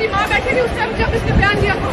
मेरी माँ बैठी थी उस टाइम जब इसने बयान दिया था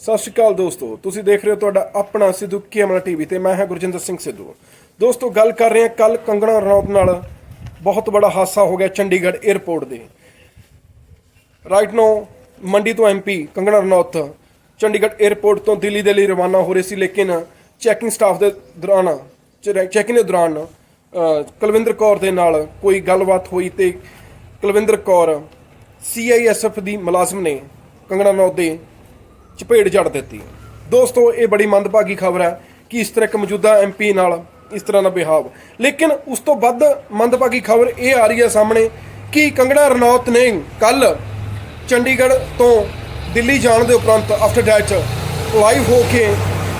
ਸਤਿ ਸ਼੍ਰੀ ਅਕਾਲ ਦੋਸਤੋ, ਤੁਸੀਂ ਦੇਖ ਰਹੇ ਹੋ ਤੁਹਾਡਾ ਆਪਣਾ ਸਿੱਧੂ ਕੇਮਰਾ ਟੀਵੀ ਤੇ ਮੈਂ ਹਾਂ ਗੁਰਜਿੰਦਰ ਸਿੰਘ ਸਿੱਧੂ। ਦੋਸਤੋ, ਗੱਲ ਕਰ ਰਹੇ ਹਾਂ ਕੱਲ ਕੰਗਣਾ ਰਣੌਤ ਨਾਲ ਬਹੁਤ ਬੜਾ ਹਾਦਸਾ ਹੋ ਗਿਆ ਚੰਡੀਗੜ੍ਹ 에ਅਰਪੋਰਟ ਦੇ। ਰਾਈਟ ਨੋ ਮੰਡੀ ਤੋਂ ਐਮਪੀ ਕੰਗਣਾ ਰਣੌਤ ਚੰਡੀਗੜ੍ਹ 에ਅਰਪੋਰਟ ਤੋਂ ਦਿੱਲੀ ਦੇ ਲਈ ਰਵਾਨਾ ਹੋ ਰਹੇ ਸੀ, ਲੇਕਿਨ ਚੈਕਿੰਗ ਸਟਾਫ ਦੇ ਦੌਰਾਨ ਚੈਕਿੰਗ ਦੇ ਦੌਰਾਨ ਕੁਲਵਿੰਦਰ ਕੌਰ ਦੇ ਨਾਲ ਕੋਈ ਗੱਲਬਾਤ ਹੋਈ ਤੇ ਕੁਲਵਿੰਦਰ ਕੌਰ ਸੀਆਈਐਸਐਫ ਦੀ ਮੁਲਾਜ਼ਮ ਨੇ ਕੰਗਣਾ ਰਣੌਤ ਦੇ ਚਪੇੜ ਜੜ ਦਿੱਤੀ। ਦੋਸਤੋ, ਇਹ ਬੜੀ ਮੰਦਭਾਗੀ ਖਬਰ ਹੈ ਕਿ ਇਸ ਤਰ੍ਹਾਂ ਇੱਕ ਮੌਜੂਦਾ ਐਮਪੀ ਨਾਲ ਇਸ ਤਰ੍ਹਾਂ ਦਾ ਬਿਹਾਵ। ਲੇਕਿਨ ਉਸ ਤੋਂ ਵੱਧ ਮੰਦਭਾਗੀ ਖਬਰ ਇਹ ਆ ਰਹੀ ਹੈ ਸਾਹਮਣੇ ਕਿ ਕੰਗਣਾ ਰਣੌਤ ਨੇ ਕੱਲ ਚੰਡੀਗੜ੍ਹ ਤੋਂ ਦਿੱਲੀ ਜਾਣ ਦੇ ਉਪਰੰਤ ਆਫਟਰ ਡੈਟ ਲਾਈਵ ਹੋ ਕੇ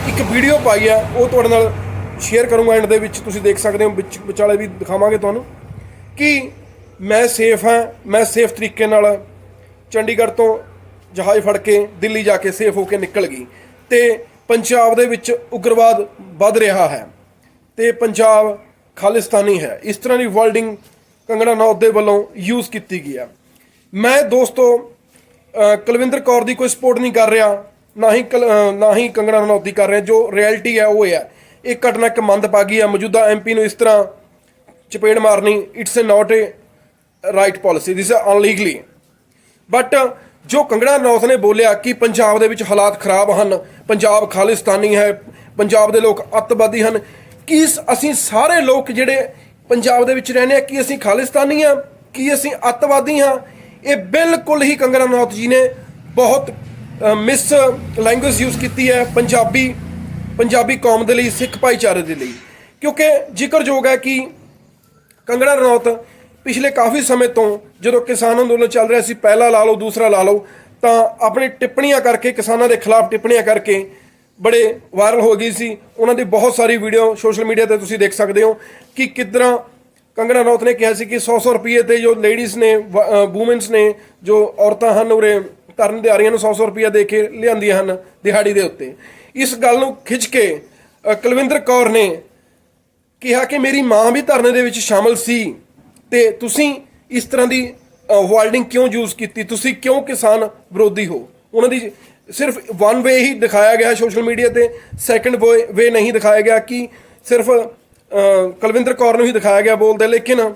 ਇੱਕ ਵੀਡੀਓ ਪਾਈ ਹੈ, ਉਹ ਤੁਹਾਡੇ ਨਾਲ ਸ਼ੇਅਰ ਕਰੂੰਗਾ ਐਂਡ ਦੇ ਵਿੱਚ, ਤੁਸੀਂ ਦੇਖ ਸਕਦੇ ਹੋ, ਵਿੱਚ ਵਿਚਾਲੇ ਵੀ ਦਿਖਾਵਾਂਗੇ ਤੁਹਾਨੂੰ ਕਿ ਮੈਂ ਸੇਫ ਹਾਂ, ਮੈਂ ਸੇਫ ਤਰੀਕੇ ਨਾਲ ਚੰਡੀਗੜ੍ਹ ਤੋਂ ਜਹਾਜ਼ ਫੜ ਕੇ ਦਿੱਲੀ ਜਾ ਕੇ ਸੇਫ ਹੋ ਕੇ ਨਿਕਲ ਗਈ ਤੇ ਪੰਜਾਬ ਦੇ ਵਿੱਚ ਉਗਰਵਾਦ ਵੱਧ ਰਿਹਾ ਹੈ ਤੇ ਪੰਜਾਬ ਖਾਲਿਸਤਾਨੀ ਹੈ। ਇਸ ਤਰ੍ਹਾਂ ਦੀ ਵਰਡਿੰਗ ਕੰਗਣਾ ਰਣੌਤ ਦੇ ਵੱਲੋਂ ਯੂਜ਼ ਕੀਤੀ ਗਈ ਹੈ। ਮੈਂ ਦੋਸਤੋ ਕੁਲਵਿੰਦਰ ਕੌਰ ਦੀ ਕੋਈ ਸਪੋਰਟ ਨਹੀਂ ਕਰ ਰਿਹਾ, ਨਾ ਹੀ ਕੁਲ- ਨਾ ਹੀ ਕੰਗਣਾ ਰਣੌਤ ਦੀ ਕਰ ਰਿਹਾ, ਜੋ ਰਿਐਲਿਟੀ ਹੈ, ਉਹ ਹੈ। ਇਹ ਘਟਨਾ ਇੱਕ ਮੰਦਭਾਗੀ ਹੈ, ਮੌਜੂਦਾ ਐਮਪੀ ਨੂੰ ਇਸ ਤਰ੍ਹਾਂ ਚਪੇੜ ਮਾਰਨੀ it's a not a right policy this is unlegally but ਜੋ ਕੰਗਣਾ ਰਣੌਤ ਨੇ ਬੋਲਿਆ ਕਿ ਪੰਜਾਬ ਦੇ ਵਿੱਚ ਹਾਲਾਤ ਖਰਾਬ ਹਨ, ਪੰਜਾਬ ਖਾਲਿਸਤਾਨੀ ਹੈ, ਪੰਜਾਬ ਦੇ ਲੋਕ ਅੱਤਵਾਦੀ ਹਨ, ਕੀ ਅਸੀਂ ਸਾਰੇ ਲੋਕ ਜਿਹੜੇ ਪੰਜਾਬ ਦੇ ਵਿੱਚ ਰਹਿੰਦੇ ਆ, ਕੀ ਅਸੀਂ ਖਾਲਿਸਤਾਨੀ ਆ, ਕੀ ਅਸੀਂ ਅੱਤਵਾਦੀ ਹਾਂ ਇਹ ਬਿਲਕੁਲ ਹੀ ਕੰਗਣਾ ਰਣੌਤ ਜੀ ਨੇ ਬਹੁਤ ਮਿਸ ਲੈਂਗੁਏਜ ਯੂਜ਼ ਕੀਤੀ ਹੈ ਪੰਜਾਬੀ ਪੰਜਾਬੀ ਕੌਮ ਦੇ ਲਈ, ਸਿੱਖ ਭਾਈਚਾਰੇ ਦੇ ਲਈ। ਕਿਉਂਕਿ ਜ਼ਿਕਰਯੋਗ ਹੈ ਕਿ ਕੰਗਣਾ ਰਣੌਤ ਪਿਛਲੇ ਕਾਫੀ ਸਮੇਂ ਤੋਂ ਜਦੋਂ ਕਿਸਾਨ ਅੰਦੋਲਨ ਚੱਲ ਰਿਹਾ ਸੀ, ਪਹਿਲਾ ਲਾ ਲਓ, ਦੂਸਰਾ ਲਾ ਲਓ, ਤਾਂ ਆਪਣੀ ਟਿੱਪਣੀਆਂ ਕਰਕੇ, ਕਿਸਾਨਾਂ ਦੇ ਖਿਲਾਫ ਟਿੱਪਣੀਆਂ ਕਰਕੇ ਬੜੇ ਵਾਇਰਲ ਹੋ ਗਈ ਸੀ। ਉਹਨਾਂ ਦੀ ਬਹੁਤ ਸਾਰੀ ਵੀਡੀਓ ਸੋਸ਼ਲ ਮੀਡੀਆ ਤੇ ਤੁਸੀਂ ਦੇਖ ਸਕਦੇ ਹੋ ਕਿ ਕਿਦਾਂ ਕੰਗਣਾ ਰਣੌਤ ਨੇ ਕਿਹਾ ਸੀ ਕਿ 100-100 ਰੁਪਏ ਤੇ ਜੋ ਲੇਡੀਜ਼ ਨੇ ਵੂਮਨਸ ਨੇ ਜੋ ਔਰਤਾਂ ਹਨ ਉਰੇ ਤਰਨ ਦਿਹਾੜੀਆਂ ਨੂੰ 100-100 ਰੁਪਏ ਦੇ ਕੇ ਲਿਆਂਦੀਆਂ ਹਨ ਦਿਹਾੜੀ ਦੇ ਉੱਤੇ। ਇਸ ਗੱਲ ਨੂੰ ਖਿੱਚ ਕੇ ਕੁਲਵਿੰਦਰ ਕੌਰ ਨੇ ਕਿਹਾ ਕਿ ਮੇਰੀ ਮਾਂ ਵੀ ਧਰਨੇ ਦੇ ਵਿੱਚ ਸ਼ਾਮਲ ਸੀ ਤੇ ਤੁਸੀਂ ਇਸ ਤਰ੍ਹਾਂ ਦੀ ਵਰਡਿੰਗ ਕਿਉਂ ਯੂਜ਼ ਕੀਤੀ? ਤੁਸੀਂ ਕਿਉਂ ਕਿਸਾਨ ਵਿਰੋਧੀ ਹੋ? ਉਹਨਾਂ ਦੀ ਸਿਰਫ ਵਨ ਵੇ ਹੀ ਦਿਖਾਇਆ ਗਿਆ ਸੋਸ਼ਲ ਮੀਡੀਆ ਤੇ ਸੈਕੰਡ ਵੇ ਨਹੀਂ ਦਿਖਾਇਆ ਗਿਆ ਕਿ ਸਿਰਫ ਕੁਲਵਿੰਦਰ ਕੌਰ ਨੂੰ ਹੀ ਦਿਖਾਇਆ ਗਿਆ ਬੋਲਦੇ, ਲੇਕਿਨ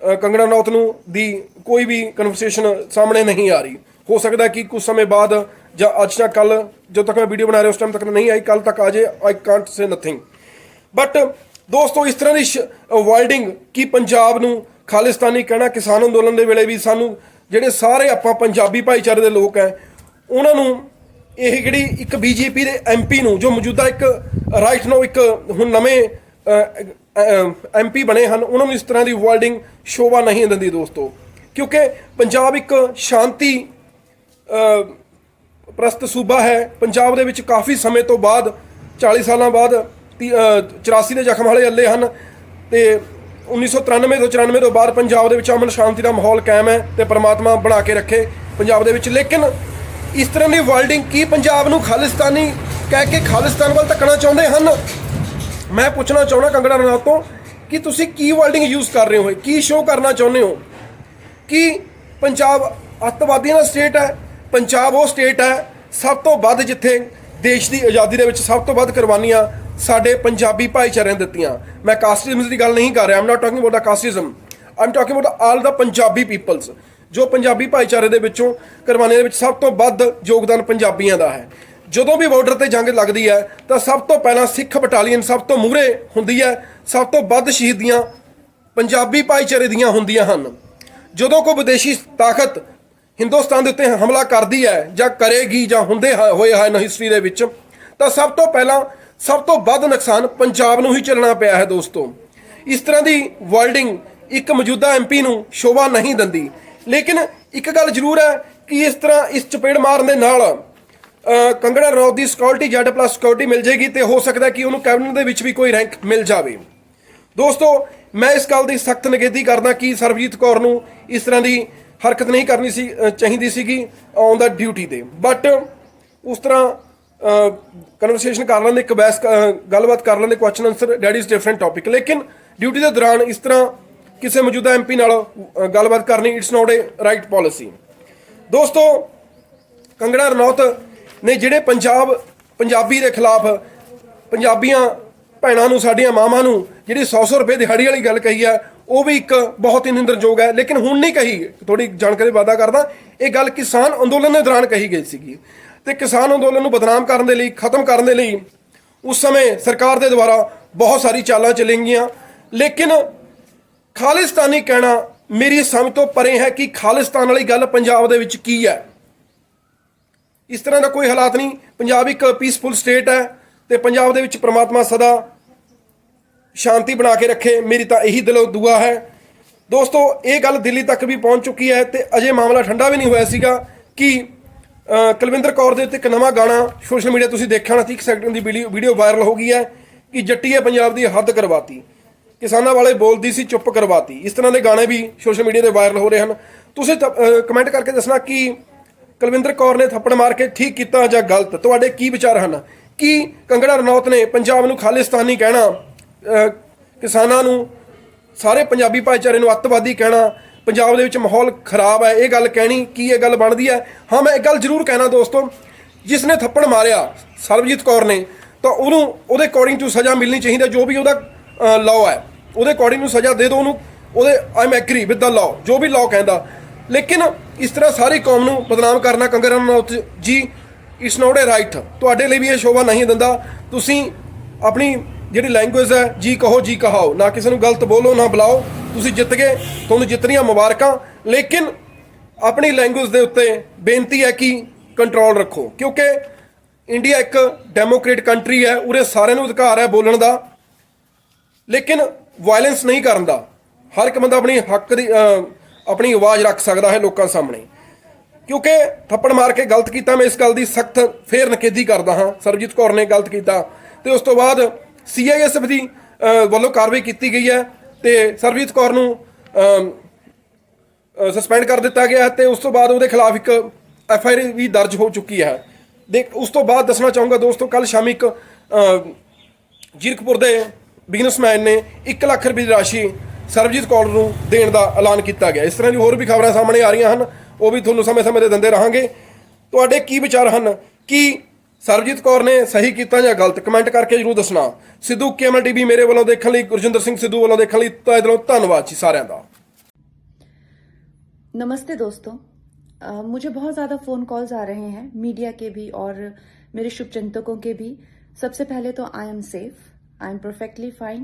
ਕੰਗਣਾ ਰਣੌਤ ਨੂੰ ਦੀ ਕੋਈ ਵੀ ਕਨਵਰਸੇਸ਼ਨ ਸਾਹਮਣੇ ਨਹੀਂ ਆ ਰਹੀ। ਹੋ ਸਕਦਾ ਕਿ ਕੁਝ ਸਮੇਂ ਬਾਅਦ ਜਾਂ ਅੱਜ ਜਾਂ ਕੱਲ, ਜਦੋਂ ਤੱਕ ਮੈਂ ਵੀਡੀਓ ਬਣਾ ਰਿਹਾ, ਉਸ ਟਾਈਮ ਤੱਕ ਨਹੀਂ ਆਈ, ਕੱਲ ਤੱਕ ਆ ਜੇ I can't say nothing but ਦੋਸਤੋ, ਇਸ ਤਰ੍ਹਾਂ ਦੀ ਵਰਡਿੰਗ ਕਿ ਪੰਜਾਬ ਨੂੰ ਖਾਲਿਸਤਾਨੀ ਕਹਿਣਾ, ਕਿਸਾਨ ਅੰਦੋਲਨ ਦੇ ਵੇਲੇ ਵੀ ਸਾਨੂੰ ਜਿਹੜੇ ਸਾਰੇ ਆਪਾਂ ਪੰਜਾਬੀ ਭਾਈਚਾਰੇ ਦੇ ਲੋਕ ਹੈ ਉਹਨਾਂ ਨੂੰ ਇਹ ਜਿਹੜੀ ਇੱਕ ਬੀਜੇਪੀ ਦੇ ਐਮਪੀ ਨੂੰ, ਜੋ ਮੌਜੂਦਾ ਇੱਕ ਰਾਈਟ ਨੋ ਇੱਕ ਹੁਣ ਨਵੇਂ ਐਮਪੀ ਬਣੇ ਹਨ ਉਹਨਾਂ ਨੂੰ ਇਸ ਤਰ੍ਹਾਂ ਦੀ ਵਰਲਡਿੰਗ ਸ਼ੋਭਾ ਨਹੀਂ ਦਿੰਦੀ ਦੋਸਤੋ। ਕਿਉਂਕਿ ਪੰਜਾਬ ਇੱਕ ਸ਼ਾਂਤੀ ਪ੍ਰਸਤ ਸੂਬਾ ਹੈ। ਪੰਜਾਬ ਦੇ ਵਿੱਚ ਕਾਫੀ ਸਮੇਂ ਤੋਂ ਬਾਅਦ 40 ਸਾਲਾਂ ਬਾਅਦ ਤੀ- ਅ, 84 ਦੇ ਜ਼ਖਮ ਵਾਲੇ ਅੱਲੇ ਹਨ ਤੇ 1993 ਤੋਂ 94 ਤੋਂ ਬਾਅਦ ਪੰਜਾਬ ਦੇ ਵਿੱਚ ਅਮਨ ਸ਼ਾਂਤੀ ਦਾ ਮਾਹੌਲ ਕਾਇਮ ਹੈ ਤੇ ਪ੍ਰਮਾਤਮਾ ਬਣਾ ਕੇ ਰੱਖੇ ਪੰਜਾਬ ਦੇ ਵਿੱਚ। ਲੇਕਿਨ ਇਸ ਤਰ੍ਹਾਂ ਦੀ ਵਰਲਡਿੰਗ ਕੀ ਪੰਜਾਬ ਨੂੰ ਖਾਲਿਸਤਾਨੀ ਕਹਿ ਕੇ ਖਾਲਿਸਤਾਨ ਵੱਲ ਧੱਕਣਾ ਚਾਹੁੰਦੇ ਹਨ? ਮੈਂ ਪੁੱਛਣਾ ਚਾਹੁੰਦਾ ਕੰਗੜਾ ਰਣੌਤ ਤੋਂ ਕਿ ਤੁਸੀਂ ਕੀ ਵਰਲਡਿੰਗ ਯੂਜ਼ ਕਰ ਰਹੇ ਹੋ? ਕੀ ਸ਼ੋਅ ਕਰਨਾ ਚਾਹੁੰਦੇ ਹੋ? ਕਿ ਪੰਜਾਬ ਅੱਤਵਾਦੀਆਂ ਦਾ ਸਟੇਟ ਹੈ? ਪੰਜਾਬ ਉਹ ਸਟੇਟ ਹੈ ਸਭ ਤੋਂ ਵੱਧ ਜਿੱਥੇ ਦੇਸ਼ ਦੀ ਆਜ਼ਾਦੀ ਦੇ ਵਿੱਚ ਸਭ ਤੋਂ ਵੱਧ ਕੁਰਬਾਨੀਆਂ ਸਾਡੇ ਪੰਜਾਬੀ ਭਾਈਚਾਰਿਆਂ ਨੇ ਦਿੱਤੀਆਂ। ਮੈਂ ਕਾਸਟਿਜ਼ਮ ਦੀ ਗੱਲ ਨਹੀਂ ਕਰ ਰਿਹਾ। I'm not talking about the casteism I'm talking about all the Punjabi peoples ਜੋ ਪੰਜਾਬੀ ਭਾਈਚਾਰੇ ਦੇ ਵਿੱਚੋਂ ਕੁਰਬਾਨੀਆਂ ਦੇ ਵਿੱਚ ਸਭ ਤੋਂ ਵੱਧ ਯੋਗਦਾਨ ਪੰਜਾਬੀਆਂ ਦਾ ਹੈ। ਜਦੋਂ ਵੀ ਬਾਰਡਰ ਤੇ ਜੰਗ ਲੱਗਦੀ ਹੈ, ਤਾਂ ਸਭ ਤੋਂ ਪਹਿਲਾਂ ਸਿੱਖ ਬਟਾਲੀਅਨ ਸਭ ਤੋਂ ਮੂਹਰੇ ਹੁੰਦੀ ਹੈ, ਸਭ ਤੋਂ ਵੱਧ ਸ਼ਹੀਦੀਆਂ ਪੰਜਾਬੀ ਭਾਈਚਾਰੇ ਦੀਆਂ ਹੁੰਦੀਆਂ ਹਨ। ਜਦੋਂ ਕੋਈ ਵਿਦੇਸ਼ੀ ਤਾਕਤ ਹਿੰਦੁਸਤਾਨ ਦੇ ਉੱਤੇ ਹਮਲਾ ਕਰਦੀ ਹੈ ਜਾਂ ਕਰੇਗੀ ਜਾਂ ਹੁੰਦੇ ਹ- ਹੋਏ ਹਨ ਹਿਸਟਰੀ ਦੇ ਵਿੱਚ, ਤਾਂ ਸਭ ਤੋਂ ਪਹਿਲਾਂ ਸਭ ਤੋਂ ਵੱਧ ਨੁਕਸਾਨ ਪੰਜਾਬ ਨੂੰ ਹੀ ਚੱਲਣਾ ਪਿਆ ਹੈ ਦੋਸਤੋ। ਇਸ ਤਰ੍ਹਾਂ ਦੀ ਵਰਲਡਿੰਗ ਇੱਕ ਮੌਜੂਦਾ ਐਮਪੀ ਨੂੰ ਸ਼ੋਭਾ ਨਹੀਂ ਦਿੰਦੀ। ਲੇਕਿਨ ਇੱਕ ਗੱਲ ਜ਼ਰੂਰ ਹੈ ਕਿ ਇਸ ਤਰ੍ਹਾਂ ਇਸ ਚਪੇੜ ਮਾਰਨ ਦੇ ਨਾਲ ਕੰਗੜਾ ਕੰਗਣਾ ਰਣੌਤ ਦੀ ਸਿਕਿਉਰਿਟੀ ਜੈਡ ਪਲੱਸ ਸਿਕਿਉਰਿਟੀ ਮਿਲ ਜੇਗੀ ਤੇ ਹੋ ਸਕਦਾ ਕਿ ਉਹਨੂੰ ਕੈਬਨਿਟ ਦੇ ਵਿੱਚ ਵੀ ਕੋਈ ਰੈਂਕ ਮਿਲ ਜਾਵੇ। ਦੋਸਤੋ, ਮੈਂ ਇਸ ਗੱਲ ਦੀ ਸਖਤ ਨਿਗੇਧੀ ਕਰਦਾ ਕਿ ਸਰਬਜੀਤ ਕੌਰ ਨੂੰ ਇਸ ਤਰ੍ਹਾਂ ਦੀ ਹਰਕਤ ਨਹੀਂ ਕਰਨੀ ਸੀ ਚਾਹੀਦੀ ਸੀਗੀ ਔਨ ਦਾ ਡਿਊਟੀ ਤੇ। ਬਟ ਉਸ ਤਰ੍ਹਾਂ ਕਨਵਰਸੇਸ਼ਨ ਕਰ ਲੈਂਦੇ, ਇੱਕ ਬੈਸ ਗੱਲਬਾਤ ਕਰ ਲੈਂਦੇ question answer that is different topic ਲੇਕਿਨ ਡਿਊਟੀ ਦੇ ਦੌਰਾਨ ਇਸ ਤਰ੍ਹਾਂ ਕਿਸੇ ਮੌਜੂਦਾ ਐਮਪੀ ਨਾਲ ਗੱਲਬਾਤ ਕਰਨੀ it's not a right policy ਦੋਸਤੋ ਕੰਗੜਾ ਰਣੌਤ ਨੇ ਜਿਹੜੇ ਪੰਜਾਬ, ਪੰਜਾਬੀ ਦੇ ਖਿਲਾਫ ਪੰਜਾਬੀਆਂ ਭੈਣਾਂ ਨੂੰ, ਸਾਡੀਆਂ ਮਾਵਾਂ ਨੂੰ ਜਿਹੜੀ 100-100 ਰੁਪਏ ਦਿਹਾੜੀ ਵਾਲੀ ਗੱਲ ਕਹੀ ਹੈ ਉਹ ਵੀ ਇੱਕ ਬਹੁਤ ਹੀ ਨਿੰਦਰਯੋਗ ਹੈ। ਲੇਕਿਨ ਹੁਣ ਨਹੀਂ ਕਹੀ ਥੋੜੀ ਜਾਣਕਾਰੀ ਵਾਦਾ ਕਰਦਾ, ਇਹ ਗੱਲ ਕਿਸਾਨ ਅੰਦੋਲਨ ਦੇ ਦੌਰਾਨ ਕਹੀ ਗਈ ਸੀਗੀ। ਤੇ ਕਿਸਾਨ ਅੰਦੋਲਨ ਨੂੰ ਬਦਨਾਮ ਕਰਨ ਦੇ ਲਈ, ਖਤਮ ਕਰਨ ਦੇ ਲਈ ਉਸ ਸਮੇਂ ਸਰਕਾਰ ਦੇ ਦੁਆਰਾ ਬਹੁਤ ਸਾਰੀ ਚਾਲਾਂ ਚੱਲੀਆਂ ਲੇਕਿਨ ਖਾਲਿਸਤਾਨੀ ਕਹਿਣਾ ਮੇਰੀ ਸਮਝ ਤੋਂ ਪਰੇ ਹੈ ਕਿ ਖਾਲਿਸਤਾਨ ਵਾਲੀ ਗੱਲ ਪੰਜਾਬ ਦੇ ਵਿੱਚ ਕੀ ਹੈ? ਇਸ ਤਰ੍ਹਾਂ ਦਾ ਕੋਈ ਹਾਲਾਤ ਨਹੀਂ। ਪੰਜਾਬ ਇੱਕ ਪੀਸਫੁਲ ਸਟੇਟ ਹੈ ਤੇ ਪੰਜਾਬ ਦੇ ਵਿੱਚ ਪ੍ਰਮਾਤਮਾ ਸਦਾ ਸ਼ਾਂਤੀ ਬਣਾ ਕੇ ਰੱਖੇ। ਮੇਰੀ ਤਾਂ ਇਹੀ ਦਿਲੋਂ ਦੁਆ ਹੈ। ਦੋਸਤੋ, ਇਹ ਗੱਲ ਦਿੱਲੀ ਤੱਕ ਵੀ ਪਹੁੰਚ ਚੁੱਕੀ ਹੈ ਤੇ ਅਜੇ ਮਾਮਲਾ ਠੰਡਾ ਵੀ ਨਹੀਂ ਹੋਇਆ ਸੀਗਾ ਕਿ ਕੁਲਵਿੰਦਰ ਕੌਰ ਦੇ ਉੱਤੇ ਇੱਕ ਨਵਾਂ ਗਾਣਾ ਸੋਸ਼ਲ ਮੀਡੀਆ ਤੁਸੀਂ ਦੇਖਿਆ ਹੋਣਾ 30 ਸੈਕਿੰਡ ਦੀ ਵੀਡੀਓ ਵੀਡੀਓ ਵਾਇਰਲ ਹੋ ਗਈ ਹੈ ਕਿ ਜੱਟੀਏ ਪੰਜਾਬ ਦੀ ਹੱਦ ਕਰਵਾਤੀ। ਕਿਸਾਨਾਂ ਵਾਲੇ ਬੋਲਦੀ ਸੀ, ਚੁੱਪ ਕਰਵਾਤੀ। ਇਸ ਤਰ੍ਹਾਂ ਦੇ ਗਾਣੇ ਵੀ ਸੋਸ਼ਲ ਮੀਡੀਆ ਤੇ ਵਾਇਰਲ ਹੋ ਰਹੇ ਹਨ। ਤੁਸੀਂ ਕਮੈਂਟ ਕਰਕੇ ਦੱਸਣਾ ਕਿ ਕੁਲਵਿੰਦਰ ਕੌਰ ਨੇ ਥੱਪੜ ਮਾਰ ਕੇ ਠੀਕ ਕੀਤਾ ਜਾਂ ਗਲਤ? ਤੁਹਾਡੇ ਕੀ ਵਿਚਾਰ ਹਨ? ਕੀ ਕੰਗੜਾ ਰਣੌਤ ਨੇ ਪੰਜਾਬ ਨੂੰ ਖਾਲਿਸਤਾਨੀ ਕਹਿਣਾ ਕਿਸਾਨਾਂ ਨੂੰ ਸਾਰੇ ਪੰਜਾਬੀ ਭਾਈਚਾਰੇ ਨੂੰ ਅੱਤਵਾਦੀ ਕਹਿਣਾ, ਪੰਜਾਬ ਦੇ ਵਿੱਚ ਮਾਹੌਲ ਖਰਾਬ ਹੈ, ਇਹ ਗੱਲ ਕਹਿਣੀ ਕੀ ਇਹ ਗੱਲ ਬਣਦੀ ਹੈ? ਹਾਂ, ਮੈਂ ਇੱਕ ਗੱਲ ਜ਼ਰੂਰ ਕਹਿਣਾ ਦੋਸਤੋ, ਜਿਸ ਨੇ ਥੱਪੜ ਮਾਰਿਆ ਸਰਬਜੀਤ ਕੌਰ ਨੇ, ਤਾਂ ਉਹਨੂੰ ਉਹਦੇ ਅਕੋਰਡਿੰਗ ਟੂ ਸਜ਼ਾ ਮਿਲਣੀ ਚਾਹੀਦੀ ਜੋ ਵੀ ਉਹਦਾ ਲਾਅ ਹੈ। ਉਹਦੇ ਅਕੋਰਡਿੰਗ ਨੂੰ ਸਜ਼ਾ ਦੇ ਦਿਓ ਉਹਨੂੰ, ਉਹਦੇ I am agree with the law ਜੋ ਵੀ ਲਾਅ ਕਹਿੰਦਾ। ਲੇਕਿਨ ਇਸ ਤਰ੍ਹਾਂ ਸਾਰੀ ਕੌਮ ਨੂੰ ਬਦਨਾਮ ਕਰਨਾ ਕੰਗਰ ਰਣੌਤ ਜੀ ਇਟਸ ਨੋਟ ਏ ਰਾਈਟ। ਤੁਹਾਡੇ ਲਈ ਵੀ ਇਹ ਸ਼ੋਭਾ ਨਹੀਂ ਦਿੰਦਾ। ਤੁਸੀਂ ਆਪਣੀ ਜਿਹੜੀ ਲੈਂਗੁਏਜ ਹੈ, ਜੀ ਕਹੋ, ਜੀ ਕਹਾਓ। ਨਾ ਕਿਸੇ ਨੂੰ ਗਲਤ ਬੋਲੋ, ਨਾ ਬੁਲਾਓ। ਤੁਸੀਂ ਜਿੱਤ ਗਏ, ਤੁਹਾਨੂੰ ਜਿੱਤਣੀਆਂ ਮੁਬਾਰਕਾਂ। ਲੇਕਿਨ ਆਪਣੀ ਲੈਂਗੁਏਜ ਦੇ ਉੱਤੇ ਬੇਨਤੀ ਹੈ ਕਿ ਕੰਟਰੋਲ ਰੱਖੋ। ਕਿਉਂਕਿ ਇੰਡੀਆ ਇੱਕ ਡੈਮੋਕ੍ਰੇਟ ਕੰਟਰੀ ਹੈ, ਉਰੇ ਸਾਰਿਆਂ ਨੂੰ ਅਧਿਕਾਰ ਹੈ ਬੋਲਣ ਦਾ। ਲੇਕਿਨ ਵਾਇਲੈਂਸ ਨਹੀਂ ਕਰਨ ਦਾ। ਹਰ ਇੱਕ ਬੰਦਾ ਆਪਣੀ ਹੱਕ ਦੀ ਆਪਣੀ ਆਵਾਜ਼ ਰੱਖ ਸਕਦਾ ਹੈ ਲੋਕਾਂ ਸਾਹਮਣੇ। ਕਿਉਂਕਿ ਥੱਪੜ ਮਾਰ ਕੇ ਗਲਤ ਕੀਤਾ, ਮੈਂ ਇਸ ਗੱਲ ਦੀ ਸਖਤ ਫੇਰ ਨਕੇਦੀ ਕਰਦਾ ਹਾਂ। ਸਰਬਜੀਤ ਕੌਰ ਨੇ ਗਲਤ ਕੀਤਾ। ਤੇ ਉਸ ਤੋਂ ਬਾਅਦ ਸੀਆਈਐਸਐਫ ਦੀ ਵੱਲੋਂ ਕਾਰਵਾਈ ਕੀਤੀ ਗਈ ਹੈ ਤੇ ਸਰਬਜੀਤ ਕੌਰ ਨੂੰ ਸਸਪੈਂਡ ਕਰ ਦਿੱਤਾ ਗਿਆ ਹੈ ਤੇ ਉਸ ਤੋਂ ਬਾਅਦ ਉਹਦੇ ਖਿਲਾਫ ਇੱਕ ਐਫ ਆਈ ਆਰ ਵੀ ਦਰਜ ਹੋ ਚੁੱਕੀ ਹੈ। ਦੇਖ, ਉਸ ਤੋਂ ਬਾਅਦ ਦੱਸਣਾ ਚਾਹੂੰਗਾ ਦੋਸਤੋ ਕੱਲ ਸ਼ਾਮੀ ਇੱਕ ਜੀਰਕਪੁਰ ਦੇ ਬਿਜ਼ਨਸਮੈਨ ਨੇ 1 ਲੱਖ ਰੁਪਏ ਦੀ ਰਾਸ਼ੀ ਸਰਬਜੀਤ ਕੌਰ ਨੂੰ ਦੇਣ ਦਾ ਐਲਾਨ ਕੀਤਾ ਗਿਆ ਇਸ ਤਰ੍ਹਾਂ ਦੀ ਹੋਰ ਵੀ ਖਬਰਾਂ ਸਾਹਮਣੇ ਆ ਰਹੀਆਂ ਹਨ ਉਹ ਵੀ ਤੁਹਾਨੂੰ ਸਮੇਂ-ਸਮੇਂ ਤੇ ਦਿੰਦੇ ਰਹਾਂਗੇ ਤੁਹਾਡੇ ਕੀ ਵਿਚਾਰ ਹਨ ਕਿ ਸਰਬਜੀਤ ਕੌਰ ਨੇ ਸਹੀ ਕੀਤਾ ਜਾਂ ਗਲਤ ਕਮੈਂਟ ਕਰਕੇ ਜਰੂਰ ਦੱਸਣਾ ਸਿੱਧੂ ਕੇਮਲ ਟੀਵੀ ਮੇਰੇ ਵੱਲੋਂ ਦੇਖਣ ਲਈ ਗੁਰਜਿੰਦਰ ਸਿੰਘ ਸਿੱਧੂ ਵੱਲੋਂ ਦੇਖਣ ਲਈ ਤਹਿ ਦਿਲੋਂ ਧੰਨਵਾਦ ਜੀ ਸਾਰਿਆਂ ਦਾ नमस्ते दोस्तों अ, मुझे बहुत ज़्यादा फ़ोन कॉल्स आ रहे हैं मीडिया के भी और मेरे शुभचिंतकों के भी सबसे पहले तो I am safe I am perfectly fine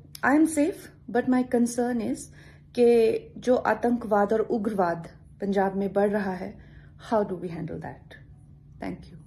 I am safe but my concern is कि जो आतंकवाद और उग्रवाद पंजाब में बढ़ रहा है how do we handle that thank you